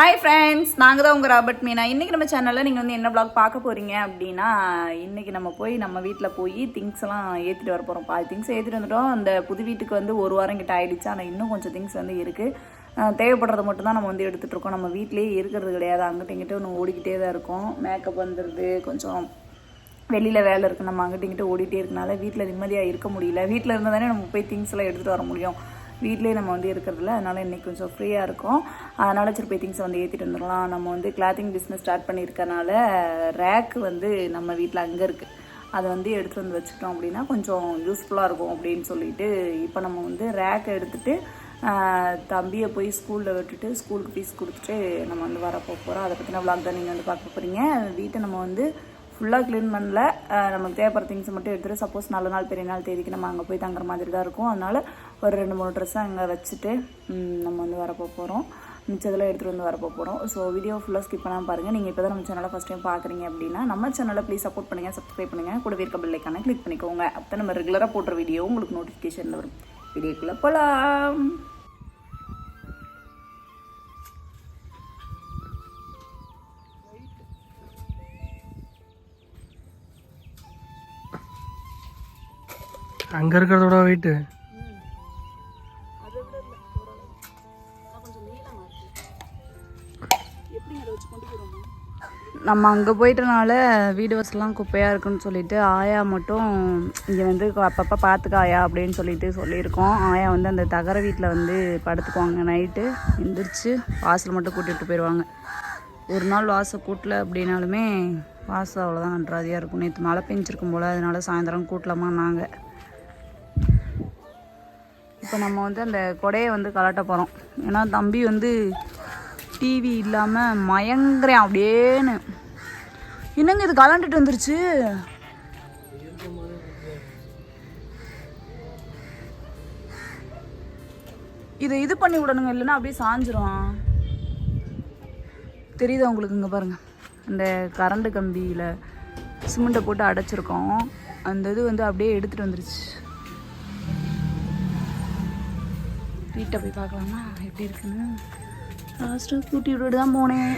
Hi friends நாங்கள் தான் உங்கள் ராபர்ட் மீனா. இன்றைக்கி நம்ம சேனலில் நீங்கள் வந்து என்ன ப்ளாக் பார்க்க போகிறீங்க அப்படின்னா இன்றைக்கி நம்ம போய் நம்ம வீட்டில் போய் திங்ஸ் எல்லாம் ஏற்றிட்டு வர போகிறோம் பாதி திங்ஸ் ஏற்றிட்டு வந்துட்டோம். அந்த புது வீட்டுக்கு வந்து ஒரு வாரம் கிட்ட ஆகிடுச்சு ஆனால் இன்னும் கொஞ்சம் திங்ஸ் வந்து இருக்குது தேவைப்படுறது மட்டும் தான் நம்ம வந்து எடுத்துகிட்டு இருக்கோம். நம்ம வீட்டிலேயே இருக்கிறது கிடையாது. அங்கிட்ட இங்கிட்ட ஒன்று ஓடிக்கிட்டே தான் இருக்கும். மேக்கப் வந்துடுது கொஞ்சம் வெளியில் வேலை இருக்குது நம்ம அங்கிட்ட இங்கிட்ட ஓடிட்டே இருக்கனால வீட்டில் நிம்மதியாக இருக்க முடியல. வீட்டில் இருந்தால் தானே நம்ம போய் திங்ஸ் எல்லாம் எடுத்துகிட்டு வர முடியும். வீட்லேயே நம்ம வந்து இருக்கிறதுல அதனால் இன்றைக்கி கொஞ்சம் ஃப்ரீயாக இருக்கும். அதனால் சரி போய் திங்ஸை வந்து ஏற்றிட்டு வந்துடலாம் நம்ம வந்து கிளாத்திங் பிஸ்னஸ் ஸ்டார்ட் பண்ணியிருக்கனால ரேக் வந்து நம்ம வீட்டில் அங்கே இருக்குது அதை வந்து எடுத்துகிட்டு வந்து வச்சுட்டோம் அப்படின்னா கொஞ்சம் யூஸ்ஃபுல்லாக இருக்கும் அப்படின்னு சொல்லிட்டு இப்போ நம்ம வந்து ரேக் எடுத்துகிட்டு தம்பியை போய் ஸ்கூலில் விட்டுட்டு ஸ்கூலுக்கு ஃபீஸ் கொடுத்துட்டு நம்ம வந்து வர போகிறோம் அதை பற்றின விளாக் தான் நீங்கள் வந்து பார்க்க போகிறீங்க வீட்டை நம்ம வந்து ஃபுல்லாக க்ளீன் பண்ணல. நமக்கு தேவைப்படுற திங்ஸ் மட்டும் எடுத்துகிட்டு சப்போஸ் நல்ல நாள் பெரிய நாள் தேதிக்கு நம்ம அங்கே போய் தங்குற மாதிரி தான் இருக்கும். அதனால் ஒரு ரெண்டு மூணு ட்ரெஸ்ஸை அங்கே வச்சுட்டு நம்ம வந்து வரப்போ போகிறோம் மிச்சதெல்லாம் எடுத்துகிட்டு வந்து வரப்போ போகிறோம் ஸோ வீடியோ ஃபுல்லாக ஸ்கிப் பண்ணாமல் பாருங்கள் நீங்கள் இப்போ தான் நம்ம சேனலை ஃபஸ்ட் டைம் பார்க்குறீங்க அப்படின்னா நம்ம சேனலை ப்ளீஸ் சப்போர்ட் பண்ணுங்கள் சப்ஸ்கிரைப் பண்ணுங்கள் கூடவே இருக்க பில்லைக்கான கிளிக் பண்ணிக்கோங்க. அப்போ நம்ம ரெகுலராக போடுற வீடியோ உங்களுக்கு நோட்டிஃபிகேஷனில் வரும். வீடியோக்குள்ளே போகலாம் அங்கே இருக்கிறதோட வெயிட்டு நம்ம அங்கே போயிட்டனால வீடு வசலாம் குப்பையாக இருக்குன்னு சொல்லிட்டு ஆயா மட்டும் இங்கே வந்து அப்பப்போ பார்த்துக்க ஆயா அப்படின்னு சொல்லிட்டு சொல்லியிருக்கோம். ஆயா வந்து அந்த தகர வீட்டில் வந்து படுத்துக்குவாங்க. நைட்டு எந்திரிச்சு வாசல் மட்டும் கூட்டிகிட்டு போயிடுவாங்க ஒரு நாள் வாசல் கூட்டல அப்படின்னாலுமே வாசல் அவ்வளோதான் அன்றாதியாக இருக்கும். நேற்று மழை பெஞ்சிருக்கும் போல். அதனால சாயந்தரம் கூட்டலாமா நாங்கள் இப்போ நம்ம வந்து அந்த கொடையை வந்து கலட்ட போகிறோம் ஏன்னா தம்பி வந்து டிவி இல்லாமல் மயங்குறேன் அப்படியேன்னு. என்னங்க இது கலண்டுட்டு வந்துருச்சு? இதை இது பண்ணி விடணுங்க இல்லைன்னா அப்படியே சாஞ்சிரும் தெரியுதா உங்களுக்கு இங்கே பாருங்க. அந்த கரண்ட் கம்பியில் சிமெண்ட்டை போட்டு அடைச்சிருக்கோம். அந்த இது வந்து அப்படியே எடுத்துகிட்டு வந்துருச்சு. வீட்டை போய் பார்க்கலாமா? எப்படி இருக்குன்னு? லாஸ்ட்டாக கூட்டி விட்டுட்டு தான் போனேன்.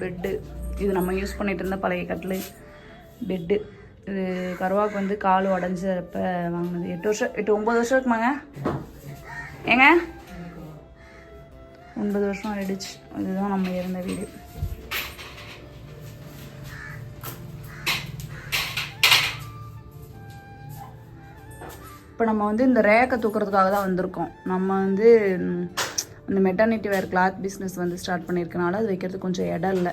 பெட்டு இது நம்ம யூஸ் பண்ணிட்டு இருந்த பழைய கட்டில். பெட்டு இது கருவாக்கு வந்து கால் உடஞ்சப்ப வாங்கினது. எட்டு வருஷம் எட்டு ஒம்பது வருஷம் இருக்குமாங்க? ஏங்க? ஒன்பது வருஷம் ஆயிடுச்சு. அதுதான் நம்ம இருந்த வீடு. இப்போ நம்ம வந்து இந்த ரேக்கை தூக்குறதுக்காக தான் வந்திருக்கோம். நம்ம வந்து அந்த மெட்டர்னிட்டி வேர் கிளாத் பிஸ்னஸ் வந்து ஸ்டார்ட் பண்ணியிருக்கனால அது வைக்கிறதுக்கு கொஞ்சம் இடம் இல்லை.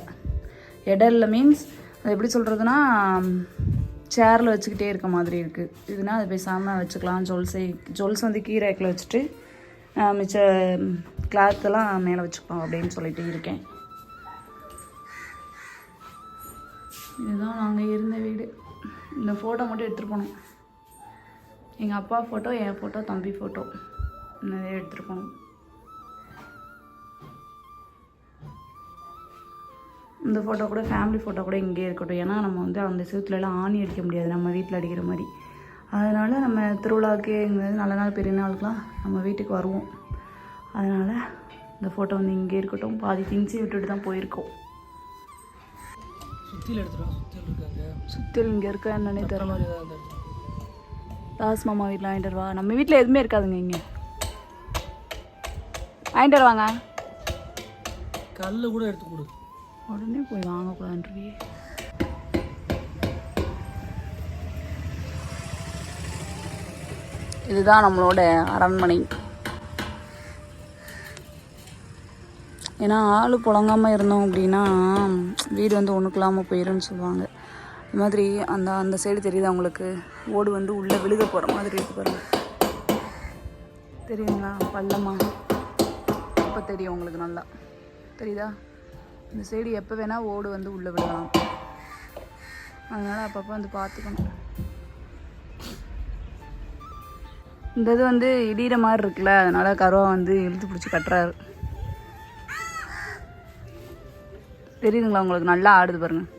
இடம் இல்லை மீன்ஸ் அது எப்படி சொல்கிறதுனா சேரில் வச்சுக்கிட்டே இருக்க மாதிரி இருக்குது இதுனா அது பேசாமல் வச்சுக்கலாம் ஜுவல்ஸை ஜுவல்ஸ் வந்து கீ ரேக்கில் வச்சுட்டு மிச்ச கிளாத்தெல்லாம் மேலே வச்சுப்போம் அப்படின்னு சொல்லிட்டு இருக்கேன். இதுதான் நாங்கள் இருந்த வீடு. இந்த ஃபோட்டோ மட்டும் எடுத்துகிட்டு போனோம் எங்கள் அப்பா ஃபோட்டோ என் ஃபோட்டோ தம்பி ஃபோட்டோ நிறைய எடுத்துகிட்டு போனோம் இந்த ஃபோட்டோ கூட ஃபேமிலி ஃபோட்டோ கூட இங்கேயே இருக்கட்டும். ஏன்னா நம்ம வந்து அந்த செவத்துலலாம் ஆணி அடிக்க முடியாது. நம்ம வீட்டில் அடிக்கிற மாதிரி. அதனால் நம்ம திருவிழாவுக்கு எங்கேயாவது நல்ல நாள் பெரிய நாளுக்கெலாம் நம்ம வீட்டுக்கு வருவோம். அதனால் இந்த ஃபோட்டோ வந்து இங்கே இருக்கட்டும். பாதி திங்ஸே விட்டுட்டு தான் போயிருக்கோம். சுற்றியில் எடுத்துருவோம் சுற்றியில் இருக்காங்க. சுற்றில் இங்கே இருக்க என்னன்னே தெரியல தாஸ் மாமா வீட்டில் வாங்கிட்டு வருவா. நம்ம வீட்டில் எதுவுமே இருக்காதுங்க இங்கே. வாங்கிட்டு வருவாங்க. கல் கூட எடுத்து கொடு. உடனே போய் வாங்கக்கூடாதுன்றியே இதுதான் நம்மளோட அரண்மனை. ஏன்னா ஆள் புழங்காமல் இருந்தோம் அப்படின்னா வீடு வந்து ஒன்றுக்கு இல்லாமல் போயிரும்னு சொல்லுவாங்க. இது மாதிரி அந்த அந்த சைடு தெரியுதா உங்களுக்கு? ஓடு வந்து உள்ளே விழுக போகிற மாதிரி இருக்கு பாருங்க. தெரியுங்களா? பள்ளமா. இப்போ தெரியும் உங்களுக்கு நல்லா. தெரியுதா? இந்த சைடு எப்போ வேணால் ஓடு வந்து உள்ளே விடலாம் அதனால் அப்பப்போ வந்து பார்த்துக்கணும் இந்த இது வந்து இடிகிற மாதிரி இருக்குல்ல அதனால் கருவா வந்து இழுத்து பிடிச்சி கட்டுறாரு. தெரியுதுங்களா உங்களுக்கு? நல்லா ஆடுது பாருங்கள்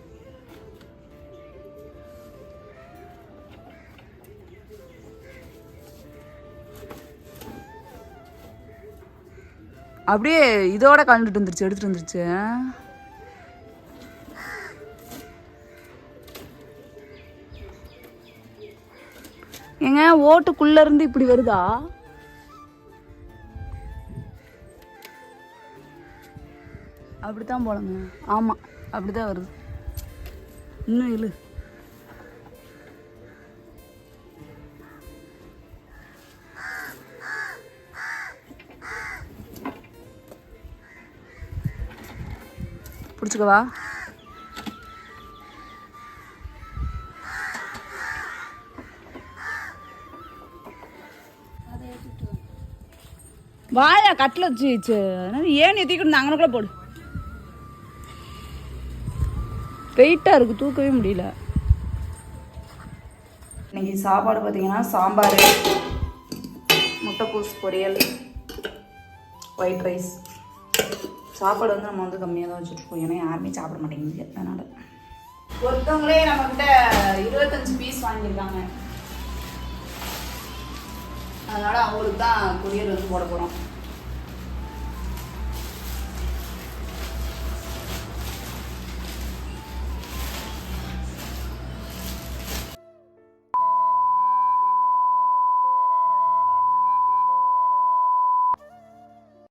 அப்படியே இதோட கலந்துட்டு வந்துருச்சு எடுத்துட்டு வந்துருச்சு. ஏங்க ஓட்டுக்குள்ள இருந்து இப்படி வருதா? அப்படித்தான் போலங்க. ஆமாம் அப்படிதான் வருது. இன்னும் இழு. பிடிச்சிக்கவா வாயா கட்டில் வச்சு ஏன் எத்திக்கிட்டு அங்கனக்குள்ள போடு. வெயிட்டாக இருக்குது தூக்கவே முடியல. இன்னைக்கு சாப்பாடு பார்த்தீங்கன்னா சாம்பார் முட்டைக்கூஸ் பொரியல் ஒயிட் ரைஸ். சாப்பாடு வந்து நம்ம வந்து கம்மியாக தான் வச்சுருக்கோம். ஏன்னா யாருமே சாப்பிட மாட்டேங்குது. அதனால். ஒருத்தவங்களே நம்மக்கிட்ட இருபத்தஞ்சு பீஸ் வாங்கியிருக்காங்க. அதனால் அவங்களுக்கு தான் கொரியர் வந்து போட போகிறோம்